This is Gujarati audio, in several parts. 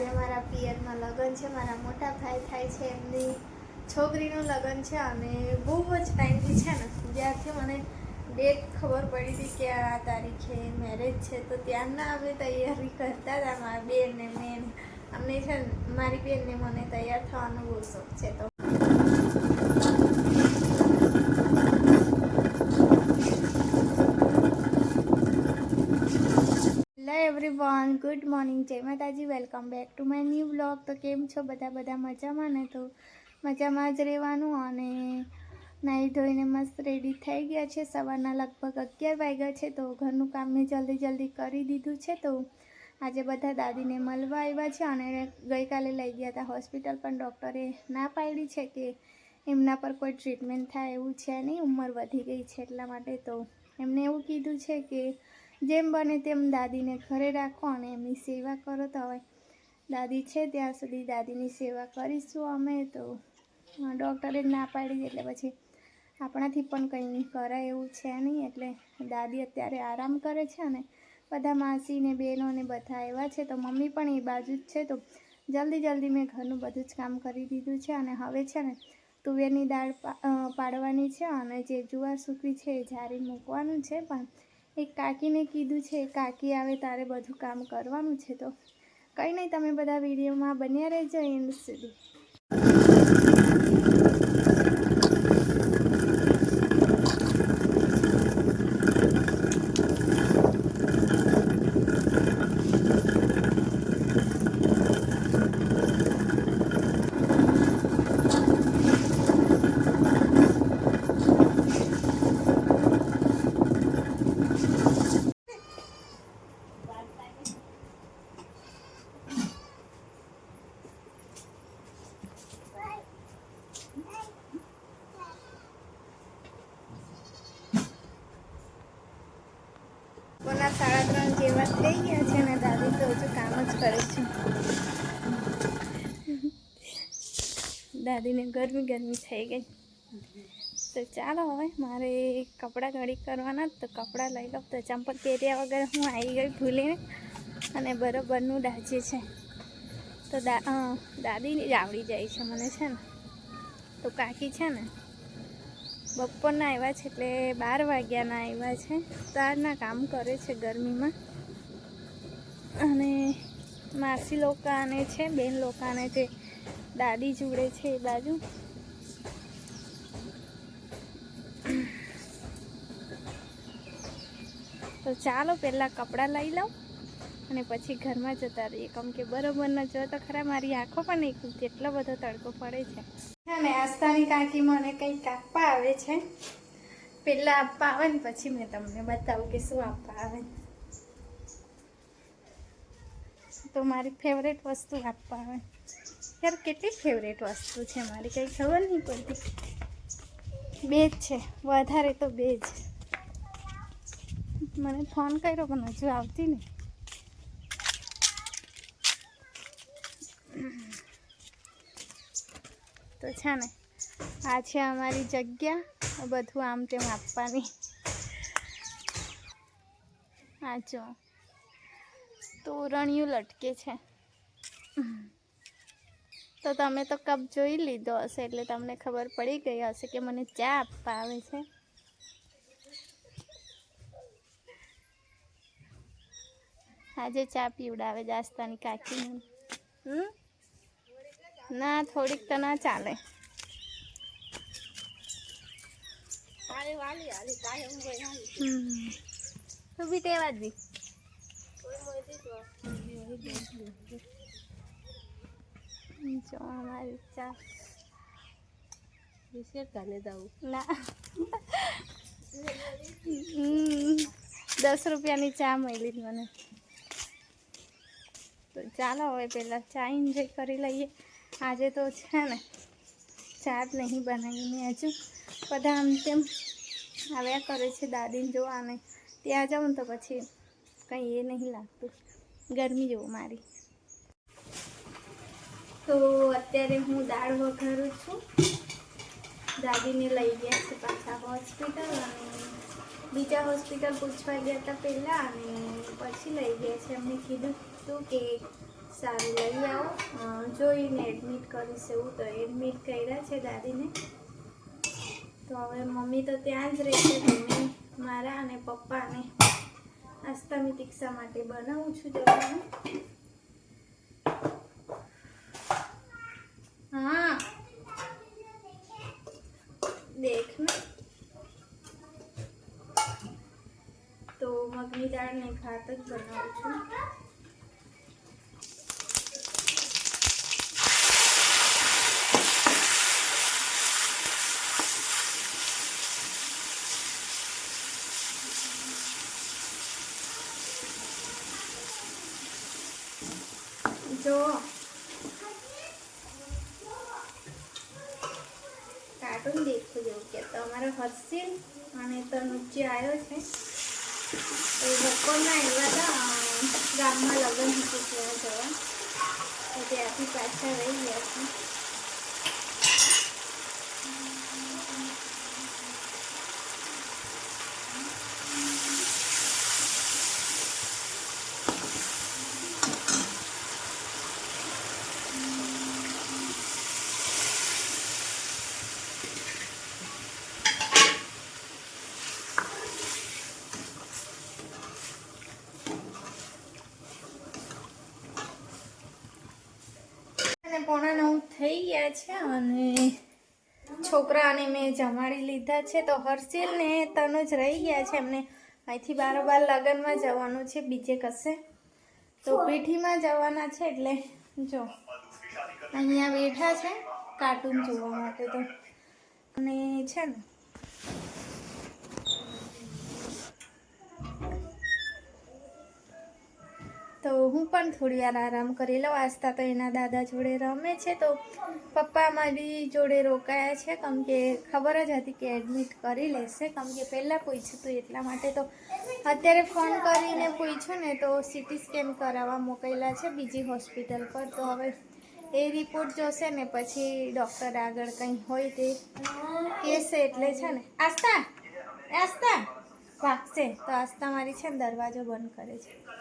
આજે મારા પિયરમાં લગ્ન છે, મારા મોટા ભાઈ થાય છે, એમની છોકરીનું લગ્ન છે, અને બહુ જ ટાઈમથી છે ને, જ્યારથી મને ડેટ ખબર પડી હતી કે આ તારીખે મેરેજ છે, તો ત્યારના અમે તૈયારી કરતા હતા, મારા બેન ને મેં અમને છે મારી બેનને મને તૈયાર થવાનો બહુ શોખ છે, તો એવરીવન ગુડ મોર્નિંગ જય માતાજી. Welcome back to my new blog તો કેમ છો? બધા બધા મજામાં ને? તો મજામાં જ રહેવાનું અને નાહી ધોઈને મસ્ત રેડી થઈ ગયા છે. સવારના લગભગ અગિયાર વાગ્યા છે, તો ઘરનું કામ મેં જલ્દી જલ્દી કરી દીધું છે. તો આજે બધા દાદીને મળવા આવ્યા છે અને ગઈકાલે લઈ ગયા હતા. હોસ્પિટલ પણ ડૉક્ટરે ના પાડી છે કે એમના પર કોઈ ટ્રીટમેન્ટ થાય એવું છે નહીં. ઉંમર વધી ગઈ છે એટલા માટે તો એમને એવું કીધું છે કે જેમ બને તેમ દાદીને ઘરે રાખો અને એમની સેવા કરો. તો હવે દાદી છે, ત્યાં સુધી દાદીની સેવા કરીશું અમે. તો ડૉક્ટરે જ ના પાડી એટલે પછી આપણાથી પણ કંઈ કરાય એવું છે નહીં. એટલે દાદી અત્યારે આરામ કરે છે અને બધા માસી ને બહેનો ને બધા એવા છે. તો મમ્મી પણ એ બાજુ જ છે. તો જલ્દી જલ્દી મેં ઘરનું બધું જ કામ કરી દીધું છે અને હવે છે ને તુવેરની દાળ પાડવાની છે અને જે જુવાર સૂકવી છે એ જારી મૂકવાનું છે. પણ એક કાકીને કીધું છે, કાકી આવે તારે બધું કામ કરવાનું છે તો. કંઈ નહીં, તમે બધા વિડીયોમાં બન્યા રહેજો એન્ડ સુધી. થઈ ગયા છે ને દાદી તો હજુ કામ જ કરે છે દાદીને ગરમી ગરમી થઈ ગઈ. તો ચાલો હવે, મારે કપડાં ઘડી કરવાના તો કપડાં લઈ લઉં. તો ચંપલ પહેર્યા વગર હું આવી ગઈ ભૂલીને. અને બરોબરનું ડાજે છે. તો દા દાદીની જ આવડી જાય છે મને છે ને. તો કાકી છે ને, બપોરના આવ્યા છે એટલે બાર વાગ્યાના આવ્યા છે. તારના કામ કરે છે ગરમીમાં. અને માસી લોકાને છે, બેન લોકાને જે દાદી જોડે છે એ બાજુ. તો ચાલો પહેલાં કપડાં લઈ લઉં અને પછી ઘરમાં જતા રહીએ. કેમ કે બરોબર ન જો તો ખરા, મારી આંખો પણ નહીં કેટલો બધો તડકો પડે છે. અને આસ્થાની કાકી મને કંઈક આપવા આવે છે. પહેલાં આપવા આવે ને પછી મેં તમને બતાવું કે શું આપવા આવે. તો મારી ફેવરેટ વસ્તુ આપવા આવે. યાર, કેટલી ફેવરેટ વસ્તુ છે મારી, કંઈ ખબર નહીં પડતી. બે જ છે, વધારે તો બે જ મને ફોન કર્યો, પણ હજુ આવતી નહીં. તો છે ને, આ છે અમારી જગ્યા બધું આમ તેમ આપવાની. આ જો. તોરણિયું લટકે છે. તો તમે તો કપ જોઈ લીધો હશે એટલે તમને ખબર પડી ગઈ હશે કે મને ચા આપવા આવે છે. આજે ચા પીવડાવે દાસ્તાની કાકી મને. હમ? ના થોડીક તો ના ચાલે. તું બી તેવા જ બી જો અમારી ચા ના હમ. દસ રૂપિયાની ચા મળી મને. તો ચાલો હવે પહેલાં ચા એન્જોય કરી લઈએ. આજે તો છે ને ચા જ નહીં બનાવીને હજુ. બધા આમ તેમ આવ્યા કરે છે દાદીને જોવાને ત્યાં જાઉં તો પછી કંઈ એ નહીં લાગતું. ગરમી જેવું મારી. તો અત્યારે હું દાળ વઘારું છું. દાદીને લઈ ગયા છે પાછા હોસ્પિટલ અને બીજા હોસ્પિટલ પૂછવા ગયા હતા પહેલાં અને પછી લઈ ગયા છે. એમને કીધું હતું કે સારું લઈ આવો. જોઈને એડમિટ કરીશ એવું તો એડમિટ કર્યા છે દાદીને. તો હવે મમ્મી તો ત્યાં જ રહેશે મમ્મી મારા અને પપ્પાને. નાસ્તાની તીક્ષા માટે બનાવું છું જવાનું હા. દેખ તો મગની દાળ ને ભાત જ બનાવું છું જો કાર્ટૂન દેખું જેવું કે તમારો હર્ષિલ અને તનુજ આવ્યો છે, એ બપોરના આવ્યા હતા ગામમાં લગ્ન હતું ત્યાં જવા. તો ત્યાંથી પાછા રહી ગયા છે અને પોણા નવ થઈ ગયા છે અને છોકરાને મેં જમાડી લીધા છે તો હર્ષિલ ને તનુજ રહી ગયા છે. એમને અહીંથી બારોબાર લગ્નમાં જવાનું છે, બીજે કશે. તો પીઠીમાં જવાના છે એટલે જો. અહીંયા બેઠા છે, કાર્ટૂન જોવા માટે તો. અને છે ને હું પણ થોડી વાર આરામ કરી લઉં. આસ્તા તો એના દાદા જોડે રમે છે તો પપ્પા મારી જોડે રોકાયા છે. કેમ કે ખબર જ હતી કે એડમિટ કરી લેશે. કેમ કે પહેલાં પૂછ્યું હતું એટલા માટે તો અત્યારે ફોન કરીને પૂછ્યું ને તો સીટી સ્કેન કરાવવા મોકલેલા છે બીજી હોસ્પિટલ પર. તો હવે એ રિપોર્ટ જોશે ને પછી ડૉક્ટર આગળ કંઈ હોય તે કહેશે એટલે છે ને. આસ્તા આસ્તા ભાગશે. તો આસ્તા મારી છે ને દરવાજો બંધ કરે છે.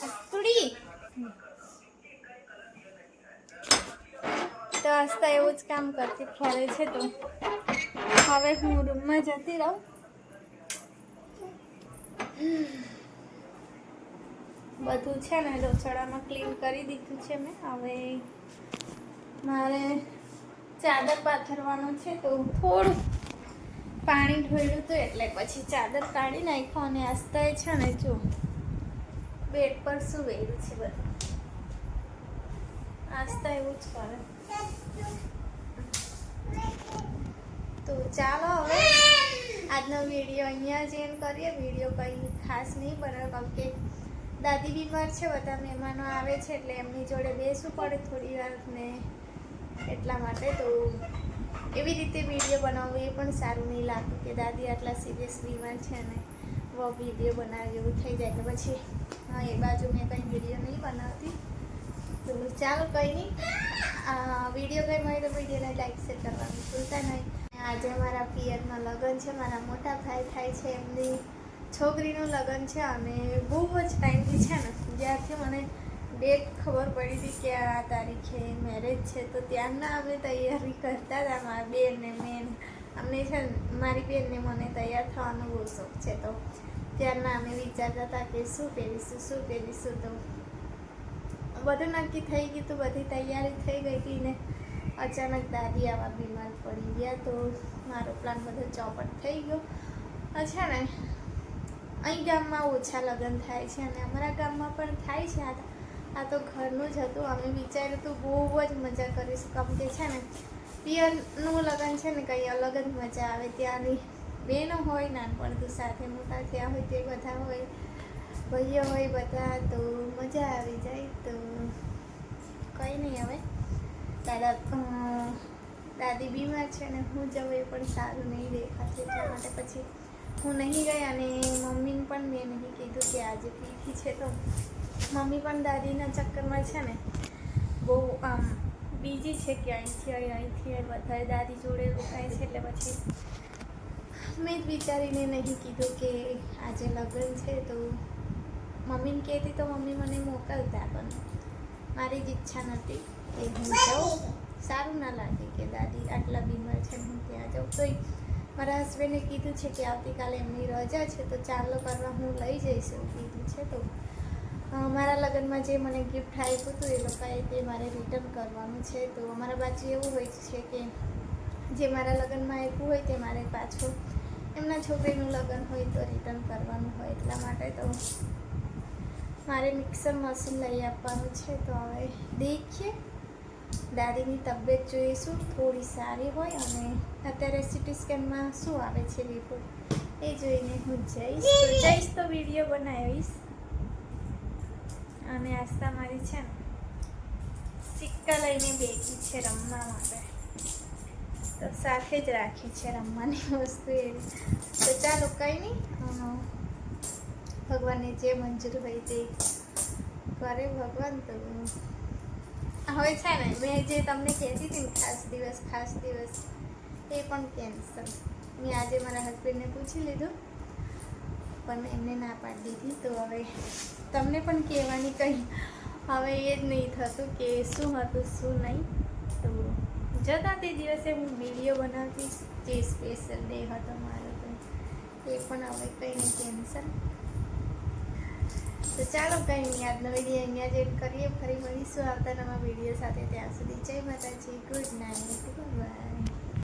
આસ્તુડી તો આસ્તા એવું જ કામ કરતી, ફરે છે તો. હવે હું રૂમમાં જતી રહું. બધું છે ને રસોડામાં ક્લીન કરી દીધું છે મેં. હવે મારે ચાદર પાથરવાનું છે તો થોડું પાણી ઢોળ્યું હતું એટલે પછી ચાદર કાઢી નાખ્યો અને આસ્તાએ છે ને, જો બેડ પર શું વેરું છે બધું આસ્તા એવું જ કરે. તો ચાલો હવે, આજનો વીડિયો અહીંયા જ એમ કરીએ. વીડિયો કંઈ ખાસ નહીં બનાવ્યો કેમ કે દાદી બીમાર છે, બધા મહેમાનો આવે છે, એટલે એમની જોડે બેસવું પડે થોડી વાર ને એટલા માટે. તો એવી રીતે વીડિયો બનાવવું એ પણ સારું નહીં લાગતું કે દાદી આટલા સિરિયસ બીમાર છે અને વ વીડિયો બનાવે એવું થઈ જાય તો પછી હા, એ બાજુ મેં કંઈ વીડિયો નહીં બનાવતી. તો ચાલો કંઈ નહીં. વીડિયો કંઈ મળે તો વિડીયોને લાઈક શેર કરવાનું ભૂલતા નહીં. આજે મારા પિયરમાં લગ્ન છે, મારા મોટા ભાઈ થાય છે, એમની છોકરીનું લગ્ન છે. અને બહુ જ ટાઈમથી છે ને, જ્યારથી મને ડેટ ખબર પડી હતી કે આ તારીખે મેરેજ છે, તો ત્યારના અમે તૈયારી કરતા હતા, મારા બેન ને મેન. અમને છે મારી બેનને મને તૈયાર થવાનો બહુ શોખ છે, તો ત્યારના અમે વિચારતા હતા કે શું પહેરીશું શું પહેરીશું તો બધું નક્કી થઈ ગયું તો બધી તૈયારી થઈ ગઈ હતી ને અચાનક દાદી આવા બીમાર પડી ગયા તો મારો પ્લાન બધો ચોપટ થઈ ગયો. આ છે ને, અહીં ગામમાં ઓછા લગ્ન થાય છે અને અમારા ગામમાં પણ થાય છે. આ આ તો ઘરનું જ હતું. અમે વિચાર્યું હતું બહુ જ મજા કરીશું. કેમ કે છે ને, પિયરનું લગ્ન છે ને કંઈ અલગ જ મજા આવે ત્યાંની. બહેનો હોય નાનપણથી સાથે મોટા થયા હોય, તે બધા હોય, ભાઈઓ હોય બધા, તો મજા આવી જાય, તો કંઈ નહીં હવે. દાદા દાદી બીમાર છે ને, હું જવું એ પણ સારું નહીં દેખાશે એટલા માટે પછી હું નહીં ગઈ અને મમ્મીને પણ મેં નહીં કીધું કે આજે પીઠી છે તો મમ્મી પણ દાદીના ચક્કરમાં છે ને, બહુ, આમ, બીજી છે કે અહીંથી, અહીં અહીંથી, અહીં બધા દાદી જોડે રોકાય છે એટલે પછી મેં જ વિચારીને નહીં કીધું કે આજે લગ્ન છે તો મમ્મીને કહેતી તો મમ્મી મને મોકલતા, પણ મારી જ ઈચ્છા નથી કે હું જાઉં. સારું ના લાગે કે દાદી આટલા બીમાર છે હું ત્યાં જાઉં. તોય મારા હસબન્ડે કીધું છે કે આવતીકાલે એમની રજા છે તો ચાલો કરવા હું લઈ જઈશ એવું કીધું છે. તો મારા લગ્નમાં જે મને ગિફ્ટ આપ્યું હતું એ લોકોએ તે મારે રિટર્ન કરવાનું છે. તો અમારા બાજુ એવું હોય છે કે જે મારા લગ્નમાં આપ્યું હોય તે મારે પાછું એમના છોકરીનું લગ્ન હોય તો રિટર્ન કરવાનું હોય એટલા માટે તો મારે મિક્સર મશીન લઈ આપવાનું છે. તો હવે દેખીએ. દાદીની તબિયત જોઈશું. થોડી સારી હોય અને અત્યારે સિટી સ્કેનમાં શું આવે છે રિપોર્ટ એ જોઈને હું જઈશ જઈશ તો વીડિયો બનાવીશ. અને આસ્થા મારી છે ને સિક્કા લઈને બેઠી છે રમવા માટે. તો સાથે જ રાખી છે રમવાની વસ્તુ એ તો ચાલો કંઈ નહીં ભગવાનને જે મંજૂર હોય તે કરે ભગવાન તો. હવે છે ને, મેં જે તમને કહેતી હતી ખાસ દિવસ ખાસ દિવસ, એ પણ કેન્સલ. મેં આજે મારા હસબન્ડને પૂછી લીધું, પણ એમને ના પાડી દીધી. તો હવે તમને પણ કહેવાની કંઈ હવે એ જ નહીં થતું કે શું હતું, શું નહીં. તો જતા તે દિવસે હું વીડિયો બનાવતી, જે સ્પેશિયલ ડે હતો મારો તો, એ પણ હવે કંઈ નહીં કેન્સલ તો ચાલો કંઈ નહીં, આજનો વીડિયો અહીંયા જ એડ કરીએ. ફરી મળીશું આવતા નવા વીડિયો સાથે. ત્યાં સુધી જય માતાજી. Good night bye